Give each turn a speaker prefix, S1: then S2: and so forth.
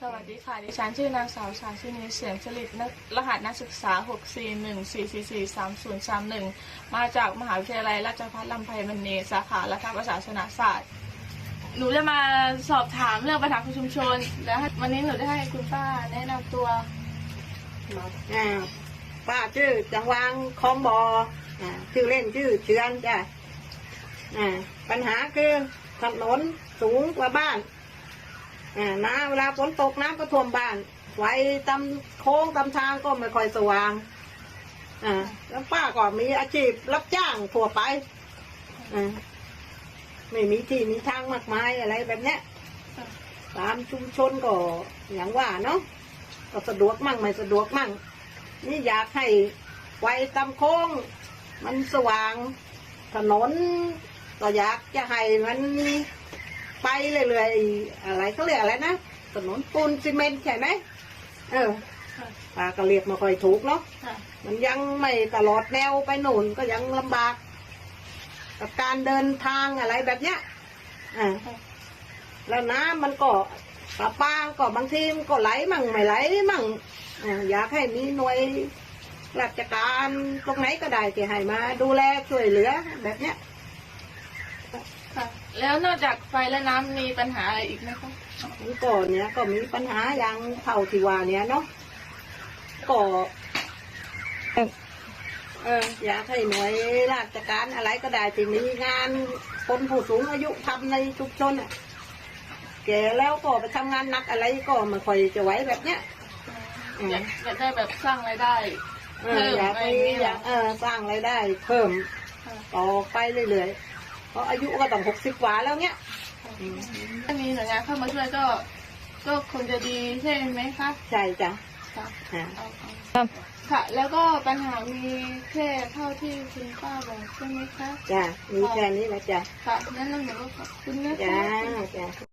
S1: สวัสดีค่ะ ดิฉันชื่อนางสาวชาชินีเสียงจริตรหัสนักศึกษา 641444331 มาจากมหาวิทยาลัยราชภัฏลำไพมณีสาขารัฐประศาสนศาสตร์ หนูจะมาสอบถามเรื่องปัญหาของชุมชน และวันนี้หนูได้ให้คุณป้าแนะนำตัว
S2: อ่าป้าชื่อจังหวังคลองบออ่าชื่อเล่นชื่อเชือนจ้ะอ่าปัญหาคือถนนสูงกว่าบ้าน น้ำเวลาฝนตกน้ำก็ท่วมบ้าน ไฟตำโค้งตำทางก็ไม่ค่อยสว่างอ่าแล้วป้าก็มีอาชีพรับจ้างทั่วไปอ่าไม่มีที่มีทางมากมายอะไรแบบเนี้ยตามชุมชนก็อย่างว่าเนาะก็สะดวกมั่งไม่สะดวกมั่ง นี่อยากให้ไฟตำโค้ง มันสว่างถนนก็อยากจะให้มัน ไปเรื่อยๆอะไรเขาเรียกอะไรนะถนนปูนซีเมนต์ใช่ไหมเออ
S1: ค่ะ
S2: ป้าก็เรียกไมาค่อยถูกเนาะ
S1: ค่ะ
S2: มันยังไม่ตลอดแนวไปหนุนก็ยังลำบาก กับการเดินทางอะไรแบบเนี้ยอ่าแล้วน้ำมันก็ปลาปาก็บางทีมันก็ไหลมั่งไม่ไหลมั่งอ่าอยากให้มีหน่วยราชการตรงไหนก็ได้ที่ให้มาดูแลช่วยเหลือแบบเนี้ย
S1: ค่ะ แล้วนอกจากไฟและน้ำมีปัญหาอะไรอีกไหมคะ
S2: นี่ก็เนี้ยก็มีปัญหาอย่างเท่าที่ว่าเนี้ยเนาะก็เอออยากให้หน่วยราชการอะไรก็ได้ที่มีงานคนผู้สูงอายุทำในชุมชนอะแก่แล้วก็ไปทำงานหนักอะไรก็ไม่ค่อยจะไหวแบบเนี้ย อืม
S1: อยากอยากได้แบบสร้างรายได้
S2: เอออยากไปอยากเออสร้างรายได้เพิ่ม
S1: ค่ะ
S2: ต่อไปเรื่อยๆ เพราะอายุก็ต้องหกสิบกว่าแล้วเนี้ย
S1: ถ้ามีหน่วยงานเข้ามาช่วยก็ ก็คงจะดีใช่ไหมคะ
S2: ใช่จ้ะ
S1: ค่ะ
S2: อ่า
S1: เอาเอาค่ะ แล้วก็ปัญหามีแค่เท่าที่คุณป้าบอกใช่ไหมคะ
S2: จ้ะมีแค่นี้แหละจ้ะ
S1: ค่ะนั้นหนูก็ขอบคุณนะคะ
S2: จ้าจ้ะ